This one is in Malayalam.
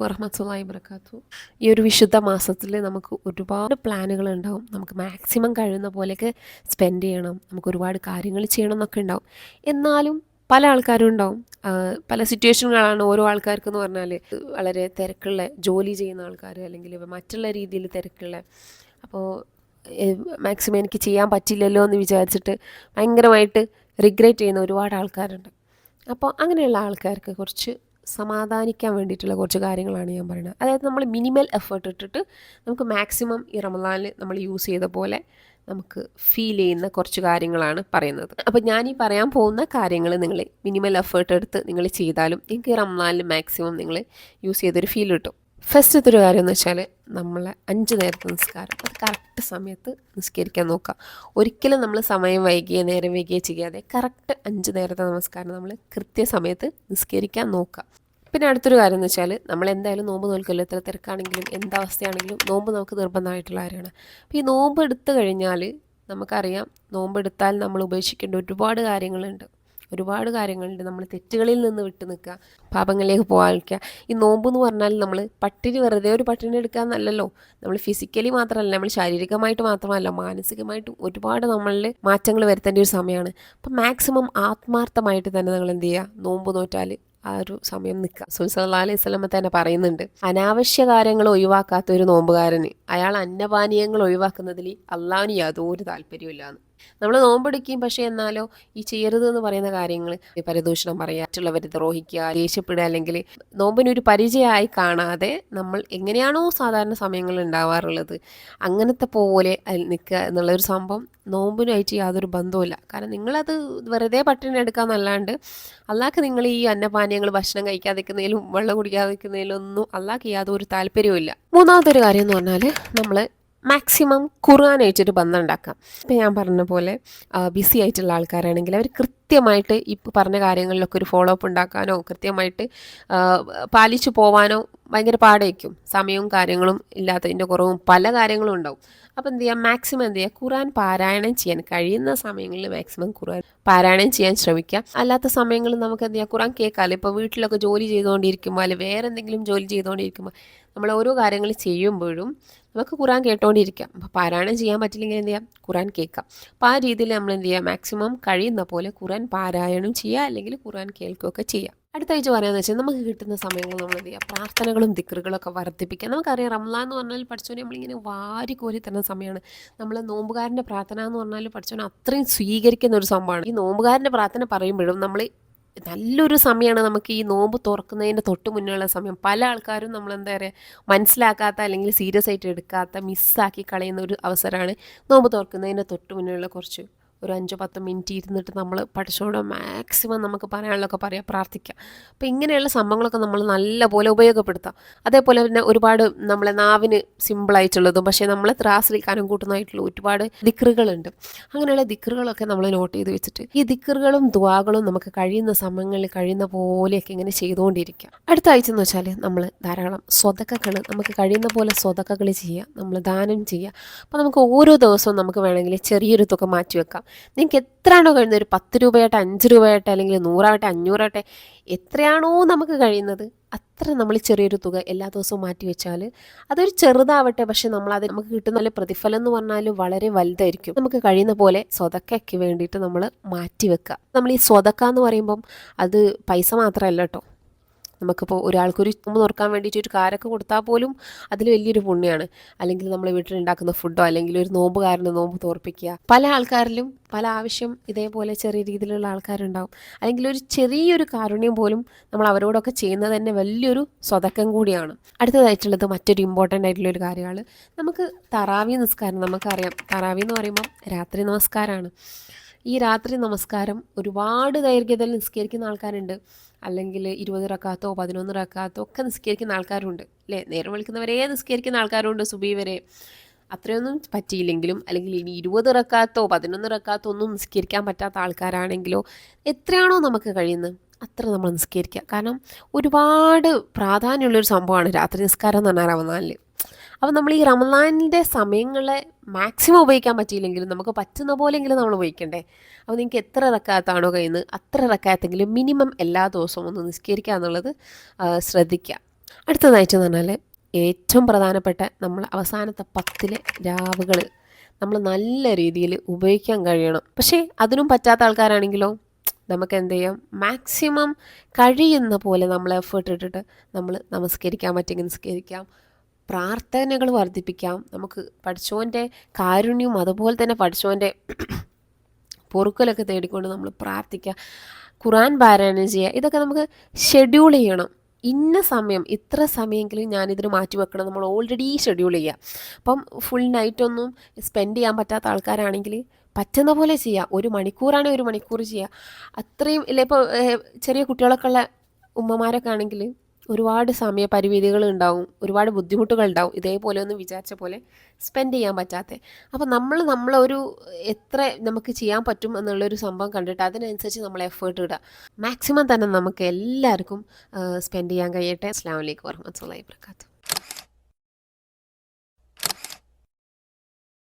വറഹമത്തല്ലാഹി വബർക്കാത്തു ഈ ഒരു വിശുദ്ധ മാസത്തിൽ നമുക്ക് ഒരുപാട് പ്ലാനുകൾ ഉണ്ടാവും. നമുക്ക് മാക്സിമം കഴിയുന്ന പോലെയൊക്കെ സ്പെൻഡ് ചെയ്യണം. നമുക്ക് ഒരുപാട് കാര്യങ്ങൾ ചെയ്യണം എന്നൊക്കെ ഉണ്ടാവും. എന്നാലും പല ആൾക്കാരും ഉണ്ടാവും. പല സിറ്റുവേഷനുകളാണ് ഓരോ ആൾക്കാർക്ക് എന്ന് പറഞ്ഞാൽ. വളരെ തിരക്കുള്ള ജോലി ചെയ്യുന്ന ആൾക്കാർ അല്ലെങ്കിൽ മറ്റുള്ള രീതിയിൽ തിരക്കുള്ള. അപ്പോൾ മാക്സിമം എനിക്ക് ചെയ്യാൻ പറ്റില്ലല്ലോ എന്ന് വിചാരിച്ചിട്ട് ഭയങ്കരമായിട്ട് റിഗ്രറ്റ് ചെയ്യുന്ന ഒരുപാട് ആൾക്കാരുണ്ട്. അപ്പോൾ അങ്ങനെയുള്ള ആൾക്കാർക്ക് കുറച്ച് സമാധാനിക്കാൻ വേണ്ടിയിട്ടുള്ള കുറച്ച് കാര്യങ്ങളാണ് ഞാൻ പറയുന്നത്. അതായത് നമ്മൾ മിനിമൽ എഫേർട്ട് ഇട്ടിട്ട് നമുക്ക് മാക്സിമം ഈ റമദാനിൽ നമ്മൾ യൂസ് ചെയ്ത പോലെ നമുക്ക് ഫീൽ ചെയ്യുന്ന കുറച്ച് കാര്യങ്ങളാണ് പറയുന്നത്. അപ്പോൾ ഈ പറയാൻ പോകുന്ന കാര്യങ്ങൾ നിങ്ങൾ മിനിമൽ എഫേർട്ട് എടുത്ത് നിങ്ങൾ ചെയ്താലും നിങ്ങൾക്ക് ഈ റമദാനിൽ മാക്സിമം നിങ്ങൾ യൂസ് ചെയ്തൊരു ഫീൽ കിട്ടും. ഫസ്റ്റത്തെ ഒരു കാര്യം എന്ന് വെച്ചാൽ നമ്മളെ അഞ്ച് നേരത്തെ നിസ്കാരം. അത് കറക്റ്റ് സമയത്ത് നിസ്കരിക്കാൻ നോക്കുക. ഒരിക്കലും നമ്മൾ സമയം വൈകിയ നേരം വൈകിയ ചെയ്യാതെ കറക്റ്റ് അഞ്ച് നേരത്തെ നമസ്കാരം നമ്മൾ കൃത്യസമയത്ത് നിസ്കരിക്കാൻ നോക്കുക. പിന്നെ അടുത്തൊരു കാര്യം എന്ന് വെച്ചാൽ നമ്മൾ എന്തായാലും നോമ്പ് നോൽക്കല്ലോ എത്ര തിരക്കാണെങ്കിലും എന്തവസ്ഥയാണെങ്കിലും നോമ്പ് നമുക്ക് നിർബന്ധമായിട്ടുള്ള കാര്യമാണ്. അപ്പോൾ ഈ നോമ്പ് എടുത്തു കഴിഞ്ഞാൽ നമുക്കറിയാം നോമ്പെടുത്താൽ നമ്മൾ ഉപേക്ഷിക്കേണ്ട ഒരുപാട് കാര്യങ്ങളുണ്ട്. ഒരുപാട് കാര്യങ്ങളുണ്ട്. നമ്മൾ തെറ്റുകളിൽ നിന്ന് വിട്ടു നിൽക്കുക പാപങ്ങളിലേക്ക് പോകാതിരിക്കുക ഈ നോമ്പ് എന്ന് പറഞ്ഞാൽ നമ്മൾ പട്ടിണി വെറുതെ ഒരു പട്ടിണി എടുക്കുക എന്നല്ലല്ലോ. നമ്മൾ ഫിസിക്കലി മാത്രമല്ല നമ്മൾ ശാരീരികമായിട്ട് മാത്രമല്ല മാനസികമായിട്ടും ഒരുപാട് നമ്മളിൽ മാറ്റങ്ങൾ വരുത്തേണ്ട ഒരു സമയമാണ്. അപ്പം മാക്സിമം ആത്മാർത്ഥമായിട്ട് തന്നെ നിങ്ങൾ എന്ത് ചെയ്യുക? നോമ്പ് നോറ്റാൽ ആ ഒരു സമയം നിൽക്കുക. സുൽസല്ലാ അലൈഹി സ്വലമ തന്നെ പറയുന്നുണ്ട് അനാവശ്യ കാര്യങ്ങൾ ഒഴിവാക്കാത്ത ഒരു നോമ്പുകാരന് അയാൾ അന്നപാനീയങ്ങൾ ഒഴിവാക്കുന്നതിൽ അള്ളാവിന് യാതൊരു താല്പര്യമില്ലാന്ന് നമ്മൾ നോമ്പെടുക്കുകയും പക്ഷേ എന്നാലോ ഈ ചെയ്യരുത് എന്ന് പറയുന്ന കാര്യങ്ങൾ പരദൂഷണം പറയുക മറ്റുള്ളവരെ ദ്രോഹിക്കുക ദേഷ്യപ്പെടുക അല്ലെങ്കിൽ നോമ്പിനൊരു പരിചയമായി കാണാതെ നമ്മൾ എങ്ങനെയാണോ സാധാരണ സമയങ്ങളിൽ ഉണ്ടാവാറുള്ളത് അങ്ങനത്തെ പോലെ നിൽക്കുക എന്നുള്ളൊരു സംഭവം നോമ്പിനായിട്ട് യാതൊരു ബന്ധവുമില്ല. കാരണം നിങ്ങളത് വെറുതെ പട്ടിണി എടുക്കാമെന്നല്ലാണ്ട് അല്ലാക്ക് നിങ്ങൾ ഈ അന്നപാനീയങ്ങൾ ഭക്ഷണം കഴിക്കാതിരിക്കുന്നതിലും വെള്ളം കുടിക്കാതിരിക്കുന്നതിലും ഒന്നും അല്ലാക്ക് യാതൊരു താല്പര്യവുമില്ല. മൂന്നാമത്തെ ഒരു കാര്യം എന്ന് പറഞ്ഞാൽ നമ്മൾ മാക്സിമം ഖുർആനായിട്ടൊരു ബന്ധം ഉണ്ടാക്കാം. ഇപ്പം ഞാൻ പറഞ്ഞ പോലെ ബിസി ആയിട്ടുള്ള ആൾക്കാരാണെങ്കിൽ അവർ കൃത്യമായിട്ട് ഈ പറഞ്ഞ കാര്യങ്ങളിലൊക്കെ ഒരു ഫോളോ അപ്പ് ഉണ്ടാക്കാനോ കൃത്യമായിട്ട് പാലിച്ചു പോവാനോ ഭയങ്കര പാടായിരിക്കും. സമയവും കാര്യങ്ങളും ഇല്ലാത്തതിന്റെ കുറവും പല കാര്യങ്ങളും ഉണ്ടാവും. അപ്പോൾ എന്ത് ചെയ്യുക മാക്സിമം എന്ത് ചെയ്യുക ഖുർആൻ പാരായണം ചെയ്യാൻ കഴിയുന്ന സമയങ്ങളിൽ മാക്സിമം ഖുർആൻ പാരായണം ചെയ്യാൻ ശ്രമിക്കുക അല്ലാത്ത സമയങ്ങളിൽ നമുക്ക് എന്ത് ചെയ്യാം? ഖുർആൻ കേൾക്കാമല്ലോ ഇപ്പോൾ വീട്ടിലൊക്കെ ജോലി ചെയ്തുകൊണ്ടിരിക്കുമ്പോൾ അല്ലെങ്കിൽ വേറെ എന്തെങ്കിലും ജോലി ചെയ്തുകൊണ്ടിരിക്കുമ്പോൾ നമ്മൾ ഓരോ കാര്യങ്ങൾ ചെയ്യുമ്പോഴും നമുക്ക് ഖുറാൻ കേട്ടോണ്ടിരിക്കാം. അപ്പോൾ പാരായണം ചെയ്യാൻ പറ്റില്ലെങ്കിൽ എന്ത് ചെയ്യാം? ഖുറാൻ കേൾക്കാം. അപ്പോൾ ആ രീതിയിൽ നമ്മൾ എന്ത് ചെയ്യുക മാക്സിമം കഴിയുന്ന പോലെ ഖുറാൻ പാരായണം ചെയ്യുക അല്ലെങ്കിൽ ഖുറാൻ കേൾക്കുകയൊക്കെ ചെയ്യാം. അടുത്ത ആഴ്ച പറയാമെന്ന് വെച്ചാൽ നമുക്ക് കിട്ടുന്ന സമയങ്ങൾ നമ്മൾ എന്ത് ചെയ്യുക പ്രാർത്ഥനകളും ദിക്കറുകളൊക്കെ വർദ്ധിപ്പിക്കുക നമുക്കറിയാം റംലാൻ എന്ന് പറഞ്ഞാൽ പഠിച്ചോനെ നമ്മളിങ്ങനെ വാരി കോരി തരുന്ന സമയമാണ്. നമ്മൾ നോമ്പുകാരന്റെ പ്രാർത്ഥന എന്ന് പറഞ്ഞാൽ പഠിച്ചോനെ അത്രയും സ്വീകരിക്കുന്ന ഒരു സംഭവമാണ്. ഈ നോമ്പുകാരന്റെ പ്രാർത്ഥന പറയുമ്പോഴും നമ്മൾ നല്ലൊരു സമയമാണ് നമുക്ക് ഈ നോമ്പ് തുറക്കുന്നതിന്റെ തൊട്ട് മുന്നുള്ള സമയം. പല ആൾക്കാരും നമ്മൾ എന്താ പറയുക മനസ്സിലാക്കാത്ത അല്ലെങ്കിൽ സീരിയസ് ആയിട്ട് എടുക്കാത്ത മിസ്സാക്കി കളയുന്ന ഒരു അവസരമാണ് നോമ്പ് തുറക്കുന്നതിന്റെ തൊട്ട് മുന്നുള്ള കുറച്ച് ഒരു അഞ്ചോ പത്തോ മിനിറ്റ് ഇരുന്നിട്ട് നമ്മൾ പഠിച്ചോടെ മാക്സിമം നമുക്ക് പറയാനുള്ളതൊക്കെ പറയാം പ്രാർത്ഥിക്കാം. അപ്പോൾ ഇങ്ങനെയുള്ള സംഭവങ്ങളൊക്കെ നമ്മൾ നല്ലപോലെ ഉപയോഗപ്പെടുത്താം. അതേപോലെ തന്നെ ഒരുപാട് നമ്മളെ നാവിന് സിമ്പിളായിട്ടുള്ളതും പക്ഷേ നമ്മൾ ത്രാസിൽ കനം കൂട്ടുന്നതായിട്ടുള്ള ഒരുപാട് ദിക്റുകളുണ്ട്. അങ്ങനെയുള്ള ദിക്റുകളൊക്കെ നമ്മൾ നോട്ട് ചെയ്ത് വെച്ചിട്ട് ഈ ദിക്റുകളും ദ്വാകളും നമുക്ക് കഴിയുന്ന സമയങ്ങളിൽ കഴിയുന്ന പോലെയൊക്കെ ഇങ്ങനെ ചെയ്തുകൊണ്ടിരിക്കുക അടുത്ത ആഴ്ച എന്ന് വെച്ചാൽ നമ്മൾ ധാരാളം സ്വതക്കകൾ നമുക്ക് കഴിയുന്ന പോലെ സ്വതക്കകൾ ചെയ്യുക നമ്മൾ ദാനം ചെയ്യുക. അപ്പോൾ നമുക്ക് ഓരോ ദിവസവും നമുക്ക് വേണമെങ്കിൽ ചെറിയൊരു തുക മാറ്റി വെക്കാം. നിങ്ങൾക്ക് എത്രയാണോ കഴിയുന്നത്? ഒരു പത്ത് രൂപയായിട്ട് അഞ്ച് രൂപയായിട്ട് അല്ലെങ്കിൽ നൂറാവട്ടെ അഞ്ഞൂറാവട്ടെ? എത്രയാണോ നമുക്ക് കഴിയുന്നത്? അത്ര നമ്മൾ ചെറിയൊരു തുക എല്ലാ ദിവസവും മാറ്റി വെച്ചാൽ അതൊരു ചെറുതാവട്ടെ പക്ഷെ നമ്മൾ അത് നമുക്ക് കിട്ടുന്ന പ്രതിഫലം എന്ന് പറഞ്ഞാൽ വളരെ വലുതായിരിക്കും. നമുക്ക് കഴിയുന്ന പോലെ സ്വതക്കയ്ക്ക് വേണ്ടിയിട്ട് നമ്മൾ മാറ്റി വെക്കുക. നമ്മൾ ഈ സ്വതക്ക എന്ന് പറയുമ്പം അത് പൈസ മാത്രമല്ല കേട്ടോ. നമുക്കിപ്പോൾ ഒരാൾക്കൊരു ചുമ തുറക്കാൻ വേണ്ടിയിട്ട് ഒരു കാരൊക്കെ കൊടുത്താൽ പോലും അതിൽ വലിയൊരു പുണ്യമാണ് അല്ലെങ്കിൽ നമ്മൾ വീട്ടിലുണ്ടാക്കുന്ന ഫുഡോ അല്ലെങ്കിൽ ഒരു നോമ്പുകാരന് നോമ്പ് തോർപ്പിക്കുക. പല ആൾക്കാരിലും പല ആവശ്യം ഇതേപോലെ ചെറിയ രീതിയിലുള്ള ആൾക്കാരുണ്ടാവും. അല്ലെങ്കിൽ ഒരു ചെറിയൊരു കാരുണ്യം പോലും നമ്മൾ അവരോടൊക്കെ ചെയ്യുന്നത് തന്നെ വലിയൊരു സ്വതക്കം കൂടിയാണ്. അടുത്തതായിട്ടുള്ളത് മറ്റൊരു ഇമ്പോർട്ടന്റ് ആയിട്ടുള്ള ഒരു കാര്യമാണ്. നമുക്ക് തറാവി നിസ്കാരം നമുക്കറിയാം. തറാവി എന്ന് പറയുമ്പോൾ രാത്രി നമസ്കാരമാണ് ഈ രാത്രി നമസ്കാരം ഒരുപാട് ദൈർഘ്യത്തിൽ നിസ്കരിക്കുന്ന ആൾക്കാരുണ്ട്. അല്ലെങ്കിൽ ഇരുപത് റക്കാത്തോ പതിനൊന്ന് റക്കാത്തോ ഒക്കെ നിസ്കരിക്കുന്ന ആൾക്കാരുണ്ട്. അല്ലേ? നേരം വിളിക്കുന്നവരെ നിസ്കരിക്കുന്ന ആൾക്കാരുണ്ട് സുബി വരെ. അത്രയൊന്നും പറ്റിയില്ലെങ്കിലും അല്ലെങ്കിൽ ഇനി ഇരുപത് റക്കാത്തോ പതിനൊന്ന് റക്കാത്തോ ഒന്നും നിസ്കരിക്കാൻ പറ്റാത്ത ആൾക്കാരാണെങ്കിലോ എത്രയാണോ നമുക്ക് കഴിയുന്നത് അത്ര നമ്മൾ നിസ്കരിക്കുക കാരണം ഒരുപാട് പ്രാധാന്യമുള്ളൊരു സംഭവമാണ് രാത്രി നിസ്കാരം എന്ന് പറഞ്ഞാൽ റമദാനിൽ അപ്പോൾ നമ്മൾ ഈ റമദാനിന്റെ സമയങ്ങളെ മാക്സിമം ഉപയോഗിക്കാൻ പറ്റിയില്ലെങ്കിലും നമുക്ക് പറ്റുന്ന പോലെങ്കിലും നമ്മൾ ഉപയോഗിക്കണ്ടേ? അപ്പോൾ നിങ്ങൾക്ക് എത്ര റക്കാത്താണോ കഴിയുന്നത്? അത്ര റക്കാത്തെങ്കിലും മിനിമം എല്ലാ ദിവസവും ഒന്ന് നിസ്കരിക്കുക എന്നുള്ളത് ശ്രദ്ധിക്കുക. അടുത്തതായിട്ട് എന്ന് പറഞ്ഞാൽ ഏറ്റവും പ്രധാനപ്പെട്ട നമ്മൾ അവസാനത്തെ പത്തിലെ രാവുകൾ നമ്മൾ നല്ല രീതിയിൽ ഉപയോഗിക്കാൻ കഴിയണം. പക്ഷേ അതിനും പറ്റാത്ത ആൾക്കാരാണെങ്കിലോ? നമുക്ക് എന്ത് ചെയ്യാം? മാക്സിമം കഴിയുന്ന പോലെ നമ്മൾ എഫേർട്ട് ഇട്ടിട്ട് നമ്മൾ നമസ്കരിക്കാൻ പറ്റുമെങ്കിൽ നിസ്കരിക്കാം. പ്രാർത്ഥനകൾ വർദ്ധിപ്പിക്കാം. നമുക്ക് പഠിച്ചോന്റെ കാരുണ്യവും അതുപോലെ തന്നെ പഠിച്ചോന്റെ പൊറുക്കലൊക്കെ തേടിക്കൊണ്ട് നമ്മൾ പ്രാർത്ഥിക്കുക. ഖുറാൻ പാരായണം ചെയ്യുക. ഇതൊക്കെ നമുക്ക് ഷെഡ്യൂൾ ചെയ്യണം. ഇന്ന സമയം ഇത്ര സമയമെങ്കിലും ഞാനിതിന് മാറ്റി വെക്കണം. നമ്മൾ ഓൾറെഡി ഷെഡ്യൂൾ ചെയ്യുക. അപ്പം ഫുൾ നൈറ്റൊന്നും സ്പെൻഡ് ചെയ്യാൻ പറ്റാത്ത ആൾക്കാരാണെങ്കിൽ പറ്റുന്ന പോലെ ചെയ്യുക. ഒരു മണിക്കൂറാണെങ്കിൽ ഒരു മണിക്കൂർ ചെയ്യുക. അത്രയും ഇല്ല ഇപ്പോൾ ചെറിയ കുട്ടികളൊക്കെ ഉള്ള ഉമ്മമാരൊക്കെ ആണെങ്കിൽ ഒരുപാട് സമയ പരിമിതികൾ ഉണ്ടാവും ഒരുപാട് ബുദ്ധിമുട്ടുകൾ ഉണ്ടാവും ഇതേപോലെ ഒന്നും വിചാരിച്ച പോലെ സ്പെൻഡ് ചെയ്യാൻ പറ്റാത്ത. അപ്പോൾ നമ്മൾ നമ്മളൊരു എത്ര നമുക്ക് ചെയ്യാൻ പറ്റും എന്നുള്ളൊരു സംഭവം കണ്ടിട്ട് അതിനനുസരിച്ച് നമ്മൾ എഫേർട്ട് ഇടുക. മാക്സിമം തന്നെ നമുക്ക് എല്ലാവർക്കും സ്പെൻഡ് ചെയ്യാൻ കഴിയട്ടെ. അസ്ലാമലൈക്കും വലൈക്കും വാബർക്കാത്തു